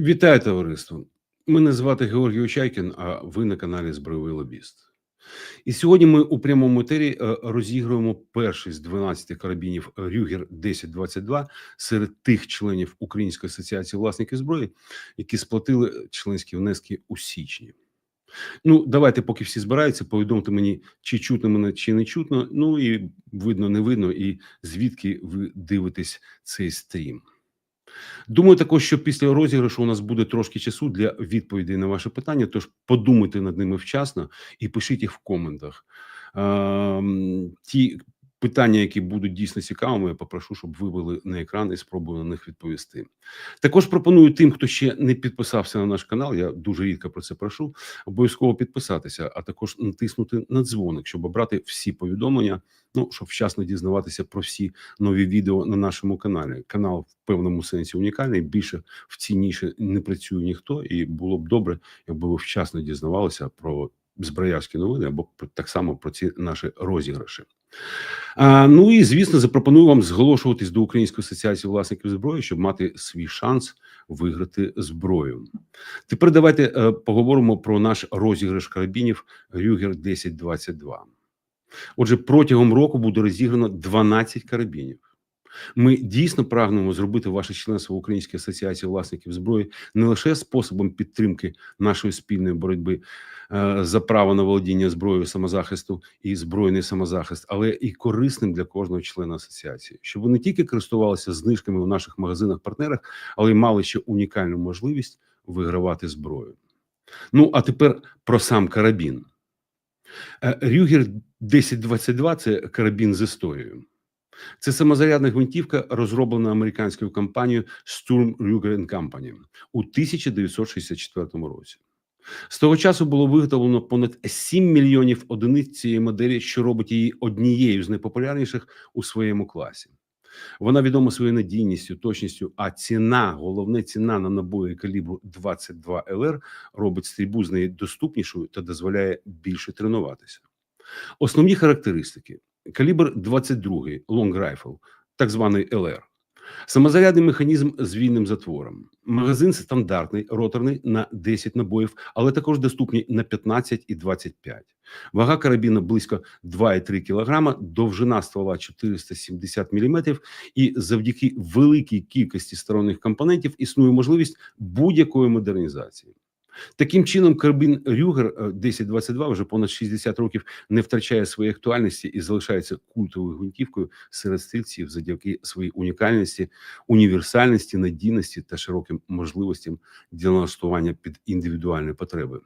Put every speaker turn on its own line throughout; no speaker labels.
Вітаю товариство! Мене звати Георгій Очайкін, а ви на каналі Збройовий Лобіст. І сьогодні ми у прямому етері е, розігруємо перший з 12 карабінів Рюгер 1022 серед тих членів Української асоціації власників зброї, які сплатили членські внески у січні. Ну, давайте, поки всі збираються, повідомте мені, чи чутно мене, чи не чутно. Ну і видно, не видно, і звідки ви дивитесь цей стрім. Думаю, також, що після розіграшу у нас буде трошки часу для відповідей на ваші питання. Тож подумайте над ними вчасно і пишіть їх в коментах. Ем, ті питання, які будуть дійсно цікавими, я попрошу, щоб вивели на екран і спробую на них відповісти. Також пропоную тим, хто ще не підписався на наш канал. Я дуже рідко про це прошу. Обов'язково підписатися, а також натиснути на дзвоник, щоб обрати всі повідомлення. Ну щоб вчасно дізнаватися про всі нові відео на нашому каналі. Канал в певному сенсі унікальний. Більше в цій не працює ніхто, і було б добре, якби ви вчасно дізнавалися про зброярські новини або так само про ці наші розіграші. А, Ну і звісно, запропоную вам зголошуватись до Української асоціації власників зброї, щоб мати свій шанс виграти зброю. Тепер давайте е, поговоримо про наш розіграш карабінів Рюгер 1022. Отже, протягом року буде розіграно 12 карабінів. Ми дійсно прагнемо зробити ваше членство в Українській асоціації власників зброї не лише способом підтримки нашої спільної боротьби е, за право на володіння зброєю самозахисту і збройний самозахист, але і корисним для кожного члена асоціації, щоб ви не тільки користувалися знижками у наших магазинах-партнерах, але й мали ще унікальну можливість вигравати зброю. Ну а тепер про сам карабін. Е, Рюгер 1022 – це карабін з історією. Це самозарядна гвинтівка, розроблена американською компанією Sturm Ruger Company у 1964 році. З того часу було виготовлено понад 7 мільйонів одиниць цієї моделі, що робить її однією з найпопулярніших у своєму класі. Вона відома своєю надійністю, точністю, а ціна, головне ціна на набої калібру 22 ЛР робить стрільбу з неї доступнішою та дозволяє більше тренуватися. Основні характеристики: калібр 22 Long Rifle, так званий ЛР. Самозарядний механізм з вільним затвором. Магазин стандартний, роторний на 10 набоїв, але також доступні на 15 і 25. Вага карабіна близько 2,3 кг, довжина ствола 470 мм, і завдяки великій кількості сторонних компонентів існує можливість будь-якої модернізації. Таким чином, карбін Рюгер 1022 вже понад 60 років не втрачає своєї актуальності і залишається культовою гвинтівкою серед стрільців завдяки своїй унікальності, універсальності, надійності та широким можливостям для налаштування під індивідуальні потреби.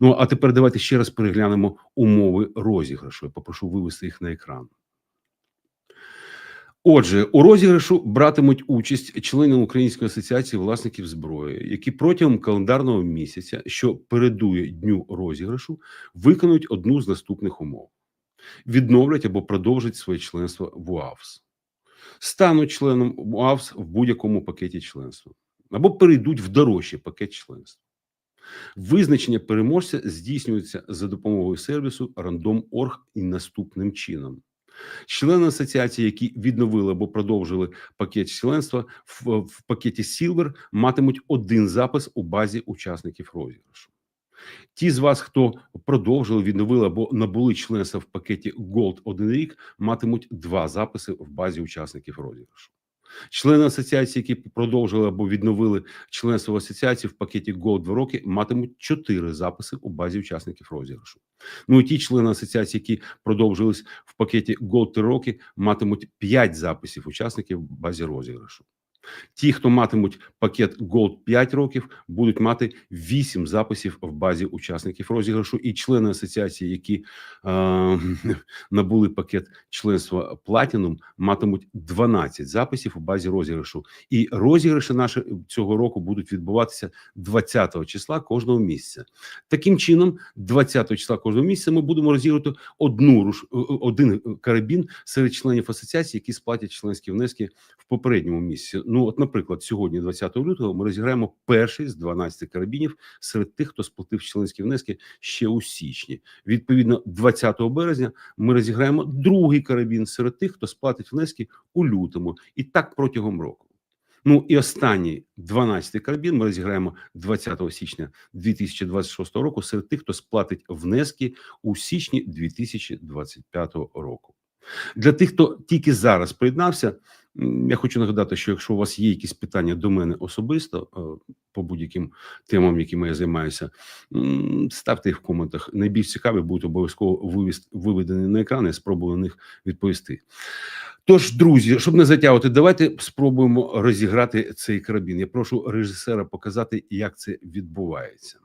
Ну а тепер давайте ще раз переглянемо умови розіграшу. Я попрошу вивести їх на екран. Отже, у розіграшу братимуть участь члени Української асоціації власників зброї, які протягом календарного місяця, що передує дню розіграшу, виконують одну з наступних умов: відновлять або продовжать своє членство в УАВС, стануть членом УАВС в будь-якому пакеті членства, або перейдуть в дорожчий пакет членства. Визначення переможця здійснюється за допомогою сервісу Random.org і наступним чином. Члени асоціації, які відновили або продовжили пакет членства в, в пакеті Silver, матимуть один запис у базі учасників розіграшу. Ті з вас, хто продовжили, відновили або набули членства в пакеті Gold один рік, матимуть два записи в базі учасників розіграшу. Члени асоціації, які продовжили або відновили членство в асоціації в пакеті Gold 2 роки, матимуть чотири записи у базі учасників розіграшу. Ну і ті члени асоціації, які продовжились в пакеті Gold 3 роки, матимуть п'ять записів учасників в базі розіграшу. Ті, хто матимуть пакет Gold 5 років, будуть мати 8 записів в базі учасників розіграшу, і члени асоціації, які е, набули пакет членства Platinum, матимуть 12 записів у базі розіграшу. І розіграші наші цього року будуть відбуватися 20 числа кожного місяця. Таким чином, 20 числа кожного місяця ми будемо розіграти одну один карабін серед членів асоціації, які сплатять членські внески в попередньому місяці. Ну, от, наприклад, сьогодні, 20 лютого, ми розіграємо перший з 12 карабінів серед тих, хто сплатив членські внески ще у січні. Відповідно, 20 березня ми розіграємо другий карабін серед тих, хто сплатить внески у лютому, і так протягом року. Ну і останній 12-й карабін ми розіграємо 20 січня 2026 року серед тих, хто сплатить внески у січні 2025 року. Для тих, хто тільки зараз приєднався, я хочу нагадати, що якщо у вас є якісь питання до мене особисто е, по будь-яким темам, якими я займаюся, ставте їх в коментах. Найбільш цікаві будуть обов'язково виведені на екран. Я спробую на них відповісти. Тож, друзі, щоб не затягувати, давайте спробуємо розіграти цей карабін. Я прошу режисера показати, як це відбувається.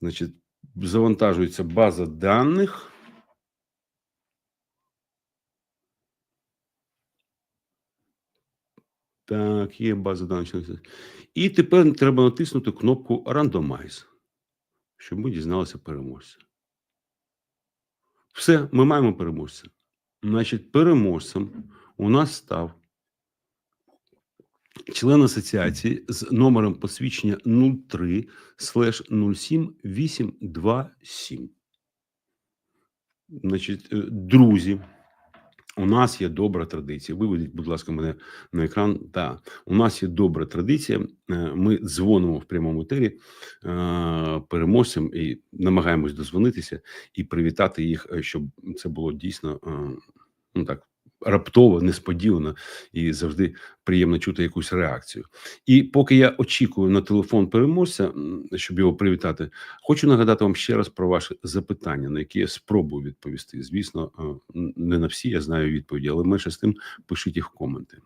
Значить, завантажується база даних. Так, є база даних. І тепер треба натиснути кнопку Randomize, щоб ми дізналися переможця. Все, ми маємо переможця. Значить, переможцем у нас став член асоціації з номером посвідчення 03 слеш 07 827. Значить, е, друзі, у нас є добра традиція. Виведіть, будь ласка, мене на екран. Так, у нас є добра традиція. Е, Ми дзвонимо в прямому етері е, переможцям і намагаємось дозвонитися і привітати їх, е, щоб це було дійсно ну так. Раптово, несподівано і завжди приємно чути якусь реакцію. І поки я очікую на телефон переможця, щоб його привітати, хочу нагадати вам ще раз про ваше запитання, на які я спробую відповісти. Звісно, е, не на всі я знаю відповіді, але менше з тим пишіть їх в коменти.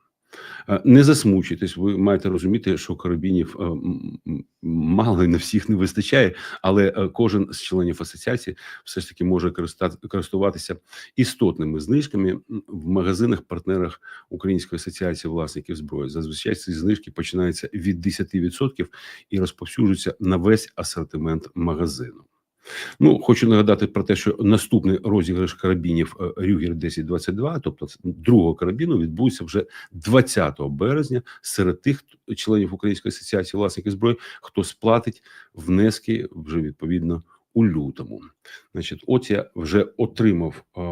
Е, Не засмучуйтесь, ви маєте розуміти, що карабінів е, мало і на всіх не вистачає, але е, кожен з членів асоціації все ж таки може користуватися істотними знижками в магазинах, партнерах Української асоціації власників зброї. Зазвичай ці знижки починаються від 10% і розповсюджуються на весь асортимент магазину. Ну, хочу нагадати про те, що наступний розіграш карабінів е, Рюгер 1022, тобто другого карабіну, відбудеться вже 20 березня серед тих членів Української асоціації власників зброї, хто сплатить внески вже відповідно у лютому. Значить, от я вже отримав е,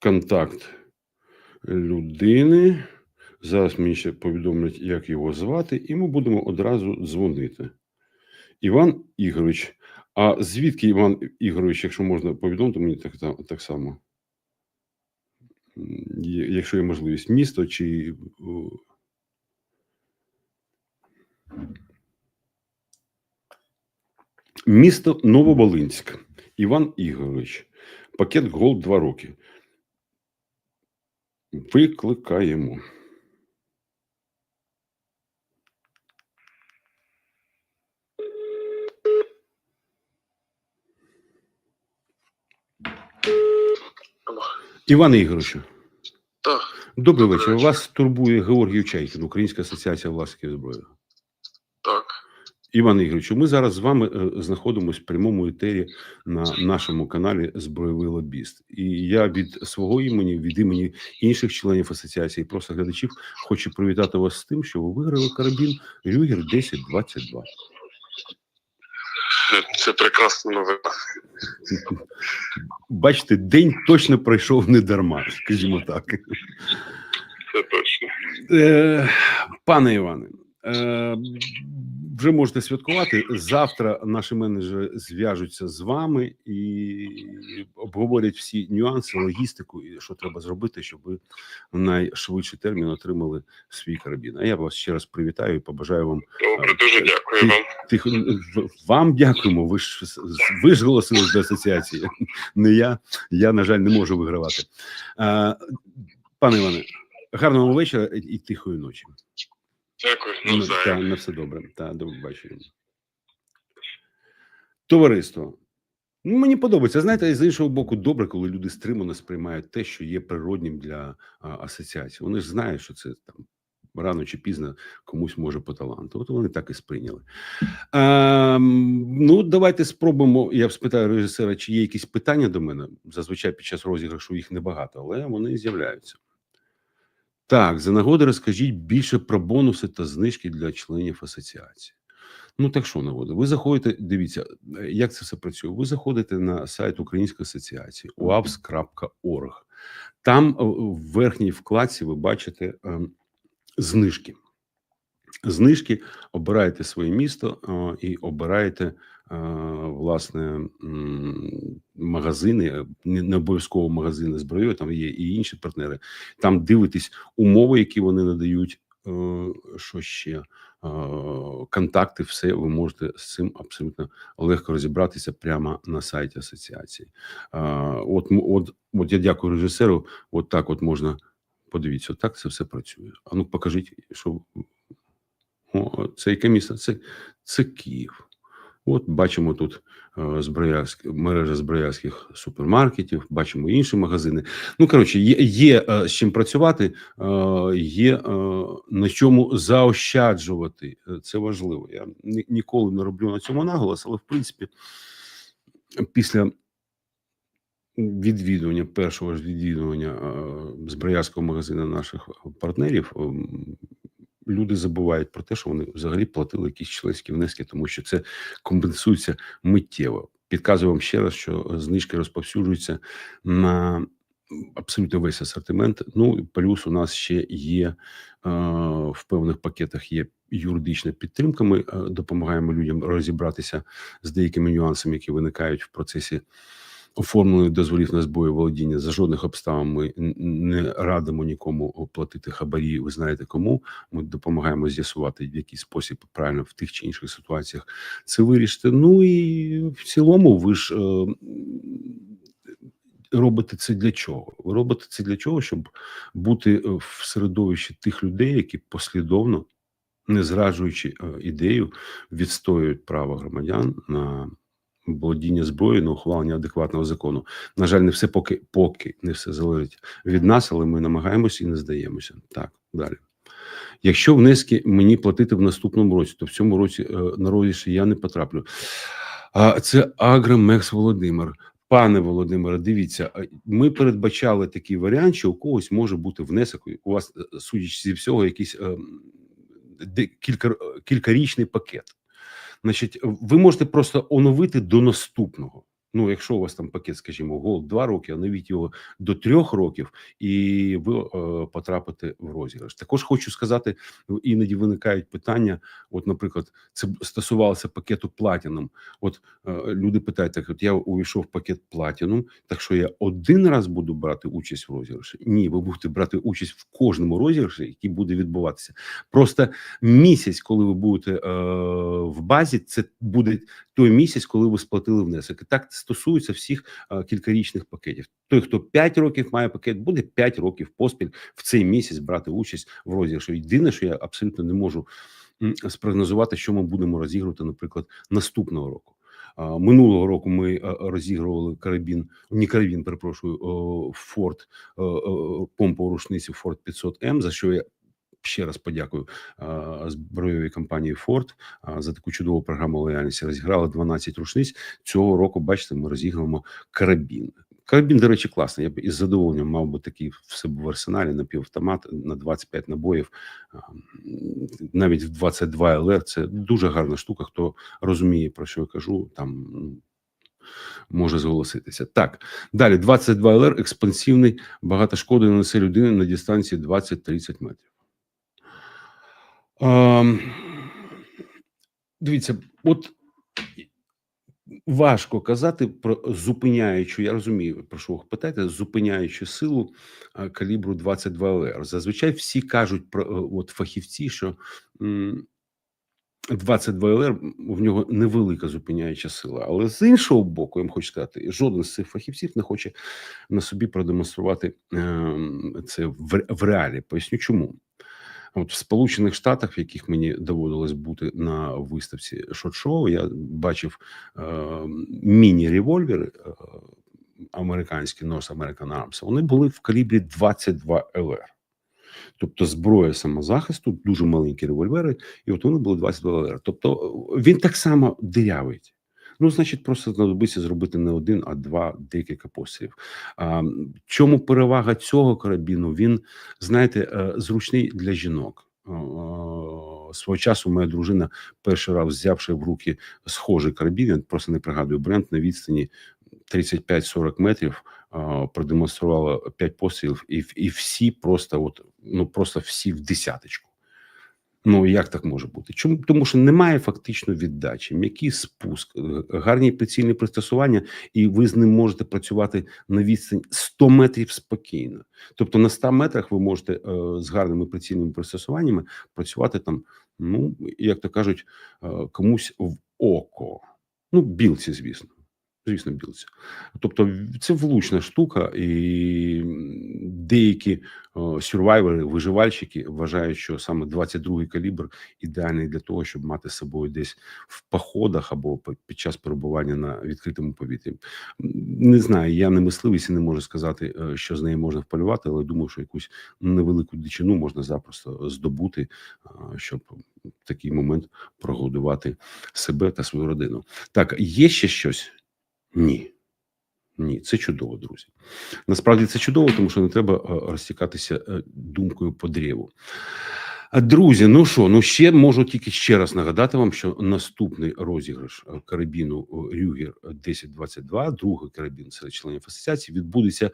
контакт людини. Зараз мені ще повідомлять, як його звати, і ми будемо одразу дзвонити. Іван Ігорович. А звідки Іван Ігорович, якщо можна повідомити мені так, так само? Якщо є можливість, місто чи. Місто Нововолинськ. Іван Ігорович. Пакет Голд 2 роки. Викликаємо. Іване Ігоровичу,
Так,
добрий вечір.
вечір.
Вас турбує Георгій Чайкін, Українська асоціація власників зброї.
так.
Іван Ігоровичу, ми зараз з вами е, знаходимося в прямому етері на нашому каналі Збройовий лобіст. І я від свого імені, від імені інших членів асоціації, просто глядачів, хочу привітати вас з тим, що ви виграли карабін Рюгер 1022.
Це прекрасна новина.
Бачите, день точно пройшов не дарма, скажімо так.
Це точно.
Е, пане Іване, е, вже можете святкувати. Завтра наші менеджери зв'яжуться з вами і обговорять всі нюанси, логістику і що треба зробити, щоб ви в найшвидший термін отримали свій карабін. А я вас ще раз привітаю і побажаю вам
Добре, дуже дякую вам.
тих вам дякуємо. Ви ж ви ж голосили до асоціації. Не я. Я на жаль не можу вигравати. Пане Іване, гарного вечора і і тихої ночі.
Дякую.
Ну, та, на все добре. Та, до побачення. Товариство. Ну, мені подобається. Знаєте, з іншого боку, добре, коли люди стримано сприймають те, що є природнім для а, асоціації. Вони ж знають, що це там рано чи пізно комусь може по таланту. От вони так і сприйняли. А, ну, давайте спробуємо. Я спитаю режисера, чи є якісь питання до мене. Зазвичай під час розіграшу їх небагато, але вони з'являються. Так, за нагоди розкажіть більше про бонуси та знижки для членів асоціації. Ну так що нагода? Ви заходите, дивіться, е, як це все працює. Ви заходите на сайт Української асоціації uaps.org. Там е, в верхній вкладці ви бачите е, знижки. Знижки обираєте своє місто е, і обираєте власне магазини, е, не обов'язково магазини з зброєю, там є і інші партнери. Там дивитесь умови, які вони надають. е, Що ще Е, контакти, все ви можете з цим абсолютно легко розібратися прямо на сайті асоціації. Е, От, от, от я дякую режисеру. От так, от можна подивіться, так це все працює. А ну покажіть, що о, це яке місто? Це, це Київ. От бачимо тут е, зброярськ, мережа зброярських супермаркетів, бачимо інші магазини. Ну коротше, є, є е, з чим працювати, е, є на чому заощаджувати. Це важливо. Я ніколи не роблю на цьому наголос, але в принципі, після відвідування першого ж відвідування зброярського магазину наших партнерів. Люди забувають про те, що вони взагалі платили якісь членські внески, тому що це компенсується миттєво. Підказую вам ще раз, що знижки розповсюджуються на абсолютно весь асортимент. Ну плюс у нас ще є е, в певних пакетах є юридична підтримка. Ми е, допомагаємо людям розібратися з деякими нюансами, які виникають в процесі оформлення дозволів на збою володіння. За жодних обставин ми не радимо нікому платити хабарі. Ви знаєте кому. Ми допомагаємо з'ясувати, в який спосіб правильно в тих чи інших ситуаціях це вирішити. Ну і в цілому, ви ж. Е, Робите це для чого? Ви робите це для чого, щоб бути е, в середовищі тих людей, які послідовно, не зраджуючи е, ідею, відстоюють право громадян на володіння зброєю, на ухвалення адекватного закону. На жаль, не все поки поки не все залежить від нас, але ми намагаємося і не здаємося. Так, далі. Якщо внески мені платити в наступному році, то в цьому році е, на розіграші я не потраплю. А це Агромекс Володимир. Пане Володимире, дивіться, ми передбачали такий варіант, що у когось може бути внесок. У вас, е, судячи зі всього, якийсь е, кілька, кількарічний пакет. Значить, ви можете просто оновити до наступного. Ну, якщо у вас там пакет, скажімо, гол 2 роки, оновіть його до 3 років, і ви е, потрапите в розіграш. Також хочу сказати, іноді виникають питання. От, наприклад, це стосувалося пакету Platinum. От е, люди питають: так, от я увійшов в пакет Platinum, так що я один раз буду брати участь в розіграші? Ні, ви будете брати участь в кожному розіграші, який буде відбуватися. Просто місяць, коли ви будете е, в базі, це буде той місяць, коли ви сплатили внесок. І так стосується всіх е, кількарічних пакетів. Той, хто 5 років має пакет, буде 5 років поспіль в цей місяць брати участь в розіграші. Єдине, що я абсолютно не можу спрогнозувати, що ми будемо розігрувати, наприклад, наступного року. Минулого року ми е, розігрували карабін, не карабін, перепрошую, Форд е, е, помпову рушницю Форд 500 М, за що я ще раз подякую збройовій компанії Форд за таку чудову програму лояльності. Розіграли 12 рушниць. Цього року, бачите, ми розіграємо карабін. Карабін, до речі, класний. Я б із задоволенням мав би такий в себе в арсеналі напівавтомат на 25 набоїв, навіть в 22 ЛР. Це дуже гарна штука. Хто розуміє, про що я кажу, там може зголоситися. Так, далі 22 ЛР експансивний, багато шкоди нанесе людини на дистанції 20-30 метрів. Ем, дивіться, от важко казати про зупиняючу, я розумію, про що ви питаєте, зупиняючу силу е, калібру 22 ЛР. Зазвичай всі кажуть про е, от фахівці, що 22 ЛР в нього невелика зупиняюча сила. Але з іншого боку, я вам хочу сказати, жоден з цих фахівців не хоче на собі продемонструвати ем, це в, в реалі. Поясню чому. От в Сполучених Штатах, в яких мені доводилось бути на виставці шот-шоу, я бачив е, міні-револьвери е, американські North American Arms, Вони були в калібрі 22 ЛР. Тобто зброя самозахисту, дуже маленькі револьвери, і от вони були 22 ЛР. Тобто е, він так само дирявить. Ну, значить, просто знадобиться зробити не один, а два декілька пострілів. А, чому перевага цього карабіну? Він, знаєте, е, зручний для жінок. Свого часу моя дружина перший раз взявши в руки схожий карабін, я просто не пригадую бренд на відстані 35-40 метрів, продемонструвала 5 пострілів, і, і всі просто, от, ну просто всі в десяточку. Ну як так може бути? Чому тому, що немає фактично віддачі, м'який спуск, е, гарні прицільні пристосування, і ви з ним можете працювати на відстань 100 метрів спокійно. Тобто на 100 метрах ви можете е, з гарними прицільними пристосуваннями працювати там, ну як то кажуть, е, комусь в око. Ну, білці, звісно. Звісно, білці. Тобто, це влучна штука, і деякі сюрвайвери, виживальщики вважають, що саме 22-й калібр ідеальний для того, щоб мати з собою десь в походах або під час перебування на відкритому повітрі. Не знаю, я не мисливець і не можу сказати, е, що з неї можна вполювати, але думаю, що якусь невелику дичину можна запросто здобути, щоб в такий момент прогодувати себе та свою родину. Так, є ще щось? Ні. Ні, це чудово, друзі. Насправді це чудово, тому що не треба е, розтікатися е, думкою по древу. Друзі, ну що, ну ще можу тільки ще раз нагадати вам, що наступний розіграш е, карабіну е, Рюгер 1022, другий карабін серед членів асоціації, відбудеться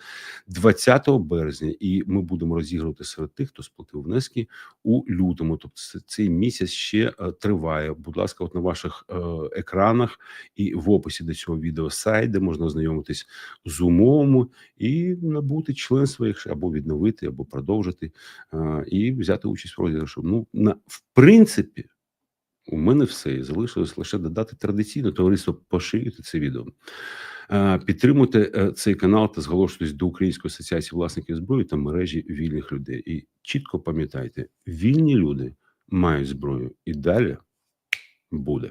20 березня, і ми будемо розігрувати серед тих, хто сплатив внески у лютому. Тобто цей місяць ще е, триває. Будь ласка, от на ваших екранах і в описі до цього відео сайт, де можна ознайомитись з умовами і набути членство, якщо або відновити, або продовжити, і взяти участь в розіграшу. Ну, на в принципі, у мене все і залишилось лише додати традиційно товариство поширюйте це відео. Е, Підтримуйте е, цей канал та зголошуйтесь до Української асоціації власників зброї та мережі вільних людей. І чітко пам'ятайте, вільні люди мають зброю і далі буде.